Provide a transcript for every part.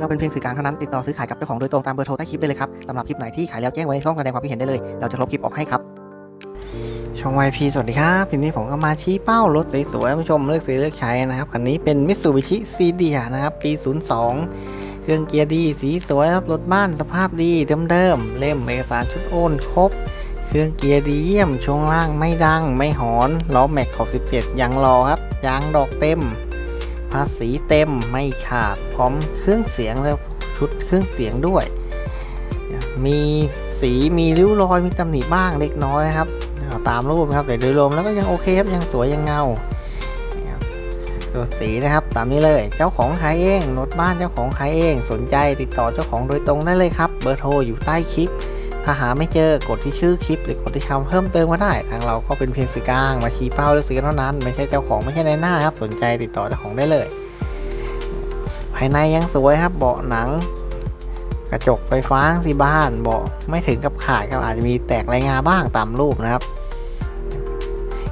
เราเป็นเพียงสื่อกลางเท่านั้นติดต่อซื้อขายกับเจ้าของโดยตรงตามเบอร์โทรใต้คลิปได้เลยครับสำหรับคลิปไหนที่ขายแล้วแจ้งไว้ในช่องแสดงความคิดเห็นได้เลย เราจะลบคลิปออกให้ครับช่อง YP สวัสดีครับทีนี้ผมก็มาชี้เป้ารถสวยๆให้ผู้ชมเลือกซื้อเลือกใช้นะครับคันนี้เป็น Mitsubishi c d นะครับปี 02 เครื่องเกียร์ดีสีสวยครับรถบ้านสภาพดีเดิมๆเล่มเอกสารชุดโอนครบเครื่องเกียร์ดีเยี่ยมช่วงล่างไม่ดัง ไม่หอนล้อแม็กขอบ17ยังรอครับยางดอกเต็ม ภาษีเต็มไม่ขาดพร้อมเครื่องเสียงแล้วชุดเครื่องเสียงด้วย มีสีมีริ้วรอยมีตำหนิบ้างเล็กน้อยครับตามรูปครับแต่โดยรวมแล้วก็ยังโอเคครับยังสวยยังเงาตัวสีนะครับตามนี้เลยเจ้าของขายเองรถบ้านเจ้าของขายเอง สนใจติดต่อเจ้าของโดยตรงได้เลยครับ เบอร์โทรอยู่ใต้คลิป ถ้าหาไม่เจอกดที่ชื่อคลิป หรือกดที่คำเพิ่มเติมมาได้ ทางเราก็เป็นเพียงสื่อกลางมาชี้เป้าเลือกซื้อนเท่านั้น ไม่ใช่เจ้าของไม่ใช่ในหน้าครับ สนใจติดต่อเจ้าของได้เลย ภายในยังสวยครับ เบาะหนัง กระจกไฟฟ้าสีบ้านเบาะไม่ถึงกับขาดครับอาจจะมีแตกรายงาบ้างตามรูปนะครับ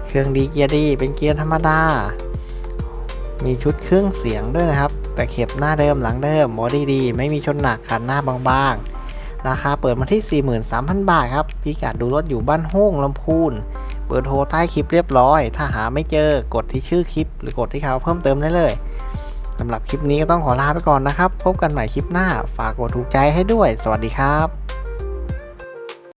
เครื่องดีเกียร์ดีเป็นเกียร์ธรรมดา มีชุดเครื่องเสียงด้วยนะครับ แต่เข็บหน้าเดิมหลังเดิมบอดี้ดี ไม่มีชนหนักคันหน้าบางๆ ราคาเปิดมาที่ 43,000 บาทครับพี่กัดดูรถอยู่บ้านโฮ่งลำพูน เบอร์โทรใต้คลิปเรียบร้อย ถ้าหาไม่เจอกดที่ชื่อคลิป หรือกดที่เขาเพิ่มเติมได้เลยสำหรับคลิปนี้ก็ต้องขอลาไปก่อนนะครับ พบกันใหม่คลิปหน้า ฝากกดถูกใจให้ด้วย สวัสดีครับ